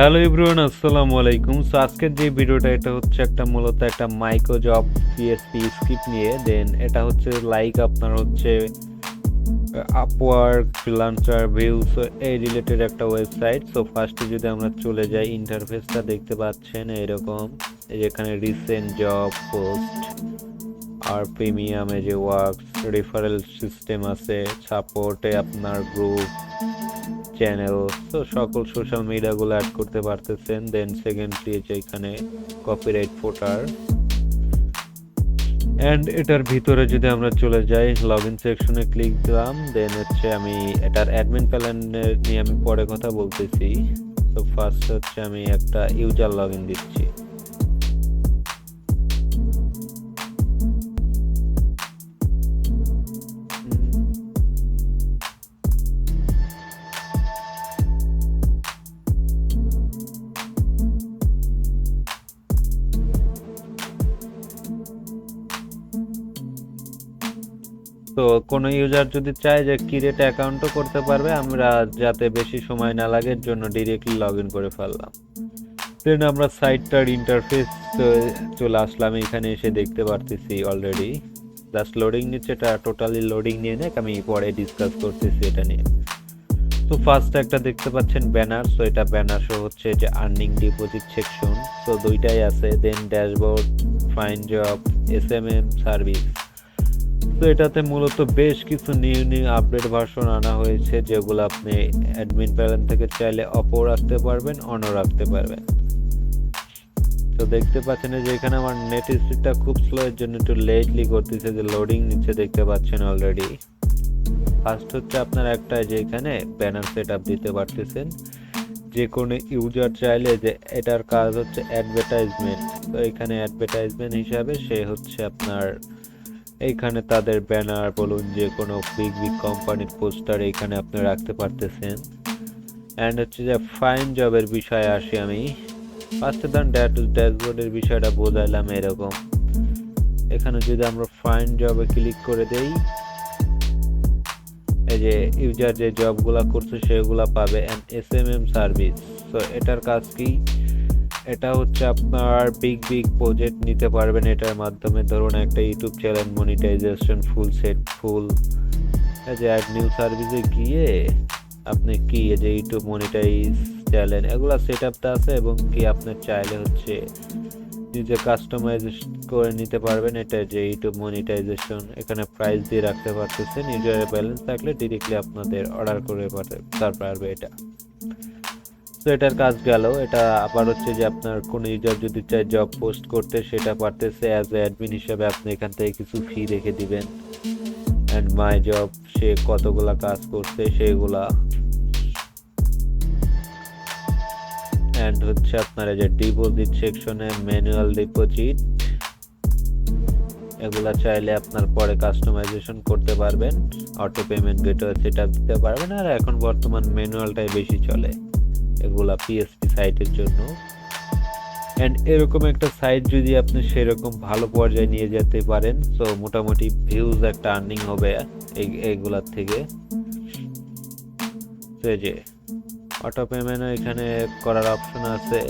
Hello everyone, আসসালামু আলাইকুম। So আজকের যে ভিডিওটা, এটা হচ্ছে একটা মূলত একটা মাইক্রো জব পিএসপি স্ক্রিপ্ট নিয়ে। দেন এটা হচ্ছে লাইক আপনার হচ্ছে আপওয়ার্ক ফ্রিলান্সার ভিউস এই রিলেটেড একটা ওয়েবসাইট সো ফার্স্টে যদি আমরা চলে যাই ইন্টারফেসটা দেখতে পাচ্ছেন এরকম। যেখানে রিসেন্ট জব পোস্ট আর প্রিমিয়ামে যে ওয়ার্ক রেফারেল সিস্টেম আছে সাপোর্টে আপনার গ্রুপ চ্যানেল তো সকল সোশ্যাল মিডিয়াগুলো অ্যাড করতে পারতেছেন। দেন সেকেন্ডলি যে এখানে কপিরাইট ফোটার অ্যান্ড এটার ভিতরে যদি আমরা চলে যাই লগ ইন সেকশনে ক্লিক দিলাম দেন হচ্ছে আমি এটার অ্যাডমিন প্যানেল নিয়ে আমি পরে কথা বলতেছি। তো ফার্স্ট হচ্ছে আমি একটা ইউজার লগ ইন দিচ্ছি। তো কোনো ইউজার যদি চায় যে ক্রিয়েট অ্যাকাউন্টও করতে পারবে, আমরা যাতে বেশি সময় না লাগে, এর জন্য ডিরেক্টলি লগ ইন করে ফেললাম। দেন আমরা সাইটটার ইন্টারফেস চলে আসলাম। এখানে এসে দেখতে পারতেছি অলরেডি জাস্ট লোডিং নিচ্ছে, এটা টোটালি লোডিং নিয়ে নেক। আমি পরে ডিসকাস করতেছি এটা নিয়ে। তো ফার্স্ট একটা দেখতে পাচ্ছেন ব্যানার সো এটা ব্যানার শো হচ্ছে যে আর্নিং ডিপোজিট সেকশন তো দুইটাই আছে। Then dashboard find job S M M service তো এটাতে মূলত বেশ কিছু নিউ নিউ আপডেট ভার্সন আনা হয়েছে, যেগুলো আপনি অ্যাডমিন প্যানেল থেকে চাইলে অপও রাখতে পারবেন অনও রাখতে পারবেন। তো দেখতে পাচ্ছেন যে এখানে আমার নেট স্পিডটা খুব স্লো এর জন্য একটু লেটলি করতেছে যে লোডিং নিচে দেখতে পাচ্ছেন অলরেডি ফার্স্ট হচ্ছে আপনার একটা যে এখানে ব্যানার সেট আপ দিতে পারতেছেন। যে কোনো ইউজার চাইলে যে এটার কাজ হচ্ছে অ্যাডভার্টাইজমেন্ট তো এখানে অ্যাডভার্টাইজমেন্ট হিসাবে সে হচ্ছে আপনার এইখানে তাদের ব্যানার বলুন যে কোনো বিগ বিগ কোম্পানির পোস্টার এখানে আপনি রাখতে পারতেছেন। অ্যান্ড হচ্ছে যে ফাইন জবের বিষয়ে আসি আমি। ফার্স্টে ধরুন ড্যাশবোর্ডের বিষয়টা বোঝাইলাম এরকম। এখানে যদি আমরা ফাইন জবে ক্লিক করে দেই, এই যে ইউজার যে জবগুলা করছে সেগুলা পাবে and S M M service তো এটার কাজ কি? এটা হচ্ছে আপনার বিগ বিগ প্রজেক্ট নিতে পারবেন এটার মাধ্যমে। ধরুন একটা YouTube channel monetization full set full যে অ্যাড নিউ সার্ভিসে গিয়ে আপনি কি যে ইউটিউব মনিটাইজ চ্যানেল এগুলা সেট আপটা আছে এবং কি আপনার চাইলে হচ্ছে নিজে কাস্টমাইজ করে নিতে পারবেন। এটা যে ইউটিউব মনিটাইজেশন এখানে প্রাইস দিয়ে রাখতে পারতেছেন। ইউজারের ব্যালেন্স থাকলে ডিরেক্টলি আপনাদের অর্ডার করে পাঠাতে পারবে এটা। তো এটার কাজ গেল। এটা আবার হচ্ছে যে আপনার কোন ইউজার যদি চায় জব পোস্ট করতে, সেটা পারতেছে অ্যাজ এ অ্যাডমিন হিসাবে আপনি এখান থেকে কিছু ফি রেখে দিবেন। অ্যান্ড মাই জব সে কতগুলা কাজ করছে, সেগুলা। অ্যান্ড হচ্ছে আপনার যে ডিপোজিট সেকশনে ম্যানুয়াল ডিপোজিট এগুলা চাইলে আপনার পরে কাস্টমাইজেশন করতে পারবেন। অটো পেমেন্ট গেটওয়ে সেটা দিতে পারবেন। আর এখন বর্তমান ম্যানুয়ালটাই বেশি চলে। এগুলা পিএসপি সাইটের জন্য। অ্যান্ড এরকম একটা সাইট যদি আপনি সেরকম ভালো পর্যায়ে নিয়ে যেতে পারেন তো মোটামুটি ভিউজ একটা আর্নিং হবে এই, এইগুলার থেকে। যে অটো পেমেন্ট এখানে করার অপশন আছে।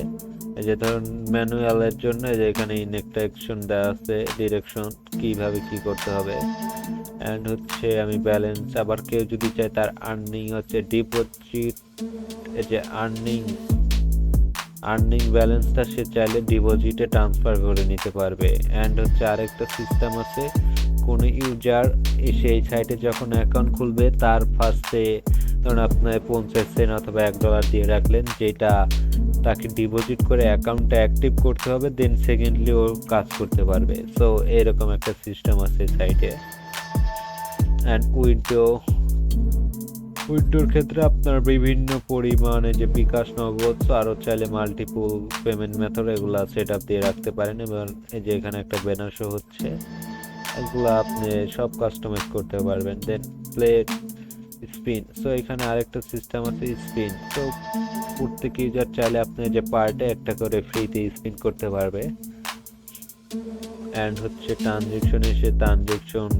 যে ধরুন ম্যানুয়ালের জন্য যে এখানে ইনেকট্রাকশন দেওয়া আছে ডিরেকশন কীভাবে কি করতে হবে। অ্যান্ড হচ্ছে আমি ব্যালেন্স আবার কেউ যদি চায় তার আর্নিং হচ্ছে ডিপোজিট যে আর্নিং আর্নিং ব্যালেন্সটা সে চাইলে ডিপোজিটে ট্রান্সফার করে নিতে পারবে। অ্যান্ড হচ্ছে আরেকটা সিস্টেম আছে, কোনো ইউজার এসে এই সাইটে যখন অ্যাকাউন্ট খুলবে, তার ফার্স্টে ধরুন আপনার পঞ্চাশ সেন্ট অথবা এক ডলার দিয়ে রাখলেন, যেটা তাকে ডিপোজিট করে অ্যাকাউন্টটা অ্যাক্টিভ করতে হবে দেন সেকেন্ডলি ও কাজ করতে পারবে। সো এরকম একটা সিস্টেম আছে সাইটে অ্যান্ড উইডো। উইডোর ক্ষেত্রে আপনার বিভিন্ন পরিমাণে যে বিকাশ নগদ, আরও চাইলে মাল্টিপুল পেমেন্ট মেথড এগুলো সেট আপ দিয়ে রাখতে পারেন এবং এই যে এখানে একটা ব্যানার শো হচ্ছে, এগুলো আপনি সব কাস্টমাইজ করতে পারবেন। দেন প্লেট স্পিন সো এখানে আরেকটা সিস্টেম আছে স্পিন তো প্রত্যেক ইউজার চাইলে আপনি যে পার্টে একটা করে ফ্রিতে স্পিন করতে পারবে। অ্যান্ড হচ্ছে ট্রানজেকশন এসে ট্রানজেকশন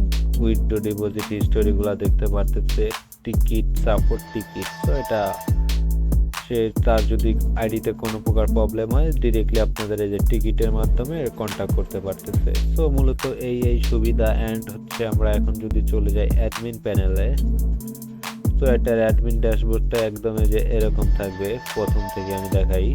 উইথড্র ডিপোজিট হিস্টোরিগুলো দেখতে পারতেছে টিকিট সাপোর্ট টিকিট তো এটা সে তার যদি আইডিতে কোনো প্রকার প্রবলেম হয় ডিরেক্টলি আপনাদের এই যে টিকিটের মাধ্যমে কন্ট্যাক্ট করতে পারতেছে। সো মূলত এই এই সুবিধা অ্যান্ড হচ্ছে আমরা এখন যদি চলে যাই অ্যাডমিন প্যানেলে তো এটার অ্যাডমিন ড্যাশবোর্ডটা একদম এই যে এরকম থাকবে, প্রথম থেকে আমি দেখাই।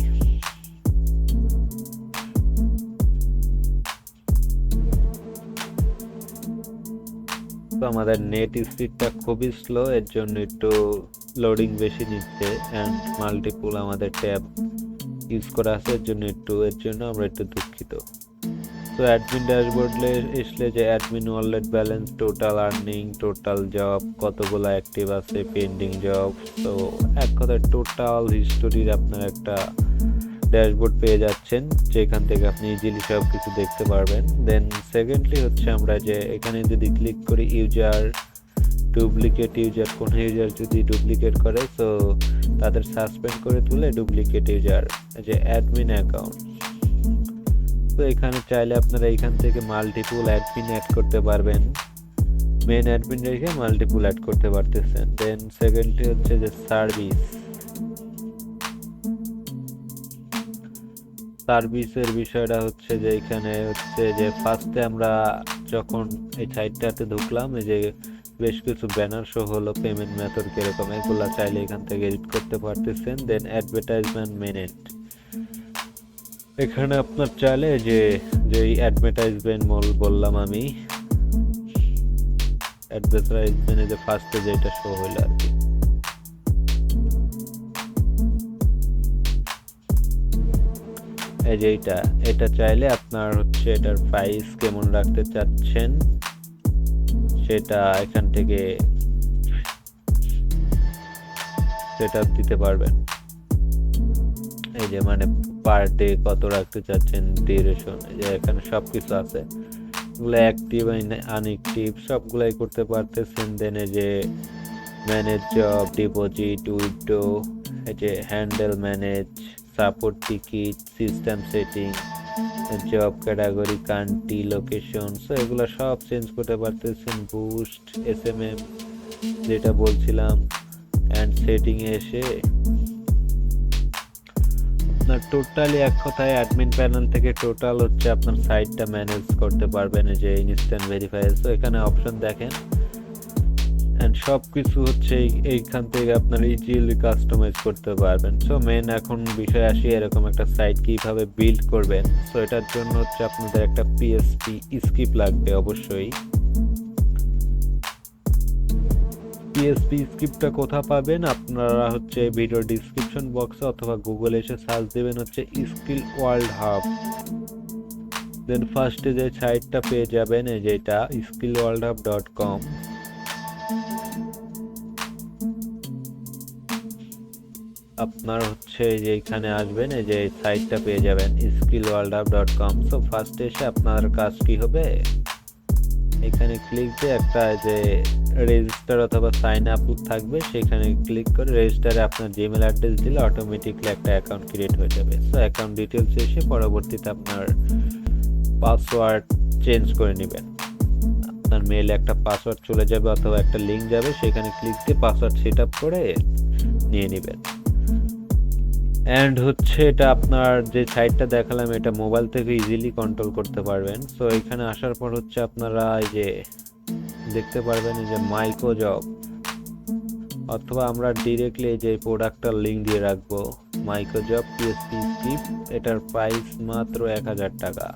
তো আমাদের নেট স্পিডটা খুবই স্লো এর জন্য একটু লোডিং বেশি নিচ্ছে অ্যান্ড মাল্টিপুল আমাদের ট্যাব ইউজ করা আছে, এর জন্য একটু, এর জন্য আমরা একটু দুঃখিত। তো অ্যাডমিন ড্যাশবোর্ডে আসলে যে admin wallet balance total earning total job কতগুলো অ্যাক্টিভ আছে পেন্ডিং জব তো এক কথায় টোটাল হিস্টোরির আপনার একটা ড্যাশবোর্ড পেয়ে যাচ্ছেন, যেখান থেকে আপনি ইজিলি সব কিছু দেখতে পারবেন। দেন সেকেন্ডলি হচ্ছে আমরা যে এখানে যদি ক্লিক করি ইউজার ডুপ্লিকেট ইউজার কোন ইউজার যদি ডুপ্লিকেট করে তো তাদের সাসপেন্ড করে তুলে ডুপ্লিকেট ইউজার যে অ্যাডমিন অ্যাকাউন্ট তো এখানে চাইলে আপনারা এখান থেকে মাল্টিপুল অ্যাডমিন অ্যাড করতে পারবেন। মেন অ্যাডমিন রেখে মাল্টিপুল অ্যাড করতে পারতেছেন। দেন সেকেন্ডলি হচ্ছে যে সার্ভিস সার্ভিসের বিষয়টা হচ্ছে যে এখানে হচ্ছে যে ফার্স্টে আমরা যখন এই সাইটটাতে ঢুকলাম, এই যে বেশ কিছু ব্যানার শো হলো পেমেন্ট মেথড কীরকম, এগুলা চাইলে এখান থেকে এডিট করতে পারতেছেন। দেন অ্যাডভার্টাইজমেন্ট মেনেট এখানে আপনার চাইলে যে যেই অ্যাডভার্টাইজমেন্ট মল বললাম আমি অ্যাডভার্টাইজমেন্টে যে ফার্স্টে যেটা শো হলো আর কি। এই যে এটা এটা চাইলে আপনার হচ্ছে এটার প্রাইস কেমন রাখতে চাচ্ছেন, সেটা এখান থেকে সেটা দিতে পারবেন। এই যে মানে পার ডে কত রাখতে চাচ্ছেন ডিউরেশন এই যে এখানে সব কিছু আছে। এগুলো অ্যাক্টিভ আনএক্টিভ সবগুলাই করতে পারতেছেন দেন এই যে ম্যানেজ জব ডিপোজিট উইডো এই যে handle manage support ticket system setting job category country location so এগুলো সব চেঞ্জ করতে পারতেছেন বুস্ট এস এম এম যেটা বলছিলাম অ্যান্ড সেটিংয়ে এসে আপনার টোটালি এক কথায় অ্যাডমিন প্যানেল থেকে টোটাল হচ্ছে আপনার সাইটটা ম্যানেজ করতে পারবেন যে ইনস্ট্যান্ট ভেরিফাই সো এখানে অপশন দেখেন। অ্যান্ড সব কিছু হচ্ছে এইখান থেকে আপনার ইজিলি কাস্টমাইজ করতে পারবেন। সো মেন এখন বিষয় আসি এরকম একটা সাইট কীভাবে বিল্ড করবেন। সো এটার জন্য হচ্ছে আপনাদের একটা পিএসপি স্কিপ লাগবে অবশ্যই। পিএসপি স্ক্রিপ্টটা কোথা পাবেন? আপনারা হচ্ছে ভিডিও ডিসক্রিপশন বক্সে অথবা গুগলে এসে সার্চ দেবেন হচ্ছে স্কিল ওয়ার্ল্ড হাব দেন ফার্স্টে যে সাইটটা পেয়ে যাবেন, এই যেটা skill world hub dot com আপনার হচ্ছে যে এখানে আসবেন, এই যে সাইটটা পেয়ে যাবেন skill world hub dot com so ফার্স্টে এসে আপনার কাজ কি হবে? এখানে ক্লিক দিয়ে একটা যে রেজিস্টার অথবা সাইন আপ থাকবে, সেখানে ক্লিক করে রেজিস্টারে আপনার জিমেল অ্যাড্রেস দিলে অটোমেটিকলি একটা অ্যাকাউন্ট ক্রিয়েট হয়ে যাবে। সো অ্যাকাউন্ট ডিটেলস এসে পরবর্তীতে আপনার পাসওয়ার্ড চেঞ্জ করে নেবেন। আপনার মেলে একটা পাসওয়ার্ড চলে যাবে অথবা একটা লিঙ্ক যাবে, সেখানে ক্লিক দিয়ে পাসওয়ার্ড সেট আপ করে নিয়ে নেবেন। অ্যান্ড হচ্ছে এটা আপনার যে সাইটটা দেখালাম, এটা মোবাইল থেকে ইজিলি কন্ট্রোল করতে পারবেন। সো এখানে আসার পর হচ্ছে আপনারা এই যে দেখতে পারবেন এই যে মাইক্রো জব অথবা আমরা ডিরেক্টলি যে প্রোডাক্টটার লিঙ্ক দিয়ে রাখব। মাইক্রো জব পিএসপি স্ক্রিপ্ট এটার প্রাইস মাত্র এক হাজার টাকা।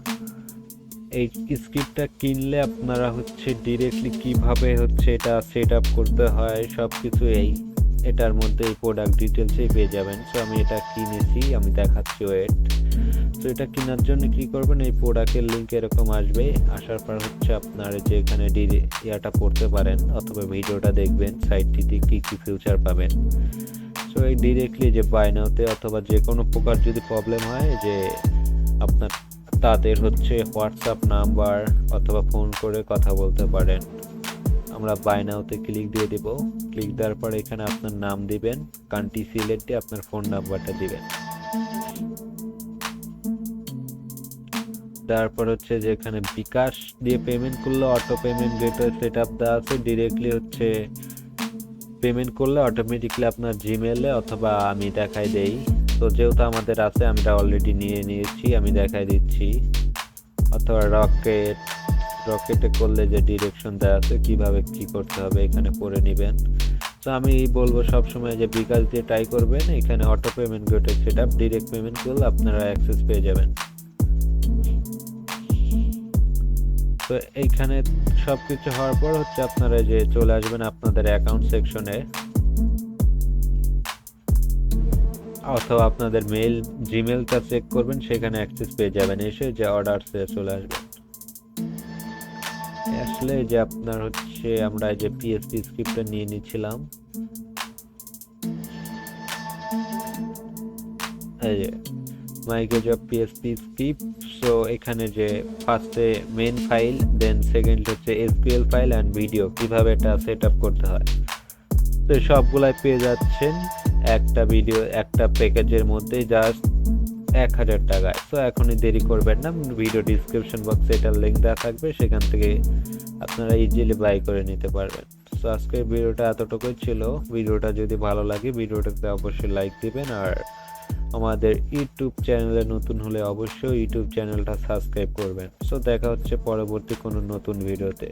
এই স্ক্রিপ্টটা কিনলে আপনারা হচ্ছে ডিরেক্টলি কীভাবে হচ্ছে এটা সেট আপ করতে হয় সব কিছু এই। এটার মধ্যে এই প্রোডাক্ট ডিটেলসেই পেয়ে যাবেন। সো আমি এটা কিনেছি, আমি দেখাচ্ছি ওয়েট। তো এটা কেনার জন্য কি করবেন? এই প্রোডাক্টের লিঙ্ক এরকম আসবে। আসার পর হচ্ছে আপনার যে এখানে ইয়াটা পড়তে পারেন, অথবা ভিডিওটা দেখবেন সাইটটিতে কী কী ফিউচার পাবেন। সো এই ডিরেক্টলি যে বাইনাওতে অথবা যে কোনো প্রকার যদি প্রবলেম হয়, যে আপনার তাদের হচ্ছে হোয়াটসঅ্যাপ নাম্বার অথবা ফোন করে কথা বলতে পারেন। আমরা বাই নাওতে ক্লিক দিয়ে দিব। ক্লিক দেওয়ার পর এখানে আপনার নাম দিবেন কান্ট্রি সিলেক্ট আপনার ফোন নাম্বারটা দিবেন। তারপর হচ্ছে যে এখানে বিকাশ দিয়ে পেমেন্ট করলে auto payment gateway set up দেওয়া আছে ডিরেক্টলি হচ্ছে পেমেন্ট করলে অটোমেটিকলি আপনার জিমেলে অথবা আমি দেখাই দেই। তো যেহেতু আমাদের আছে আমরা অলরেডি নিয়ে নিয়েছি, আমি দেখাই দিচ্ছি। অথবা রকেট রকেটে করলে যে ডিরেকশন দেওয়া আছে, কীভাবে কি করতে হবে এখানে করে নেবেন। তো আমি বলব সব সময় যে বিকাশ দিয়ে ট্রাই করবেন, এখানে অটো পেমেন্ট গেটে সেট আপ ডিরেক্ট পেমেন্ট করলে আপনারা অ্যাক্সেস পেয়ে যাবেন। তো এইখানে সব কিছু হওয়ার পর হচ্ছে আপনারা যে চলে আসবেন আপনাদের অ্যাকাউন্ট সেকশনে অথবা আপনাদের মেল জিমেলটা চেক করবেন, সেখানে অ্যাক্সেস পেয়ে যাবেন, এসে যে অর্ডারসে চলে আসবেন। আসলে যে আপনার হচ্ছে আমরা যে পিএসপি স্ক্রিপ্টটা নিয়ে নিচ্ছিলাম এই যে মাইকে জব পিএসপি স্ক্রিপ্ট সো এখানে যে ফার্স্টে মেন ফাইল দেন সেকেন্ড হচ্ছে এসকিউএল ফাইল অ্যান্ড ভিডিও কীভাবে এটা সেট আপ করতে হয়। তো সবগুলাই পেয়ে যাচ্ছেন একটা ভিডিও একটা প্যাকেজের মধ্যে জাস্ট এক হাজার টাকায়। তো এখনই দেরি করবেন না। ভিডিও ডিসক্রিপশন বক্সে এটার লিঙ্ক দেওয়া থাকবে। সেখান থেকে আপনারা ইজিলি বাই করে নিতে পারবেন। তো আজকের ভিডিওটা এতটুকুই ছিল। ভিডিওটা যদি ভালো লাগে, ভিডিওটাতে অবশ্যই লাইক দিবেন। আর আমাদের ইউটিউব চ্যানেলে নতুন হলে অবশ্যই ইউটিউব চ্যানেলটা সাবস্ক্রাইব করবেন। সো দেখা হচ্ছে পরবর্তী কোনো নতুন ভিডিওতে।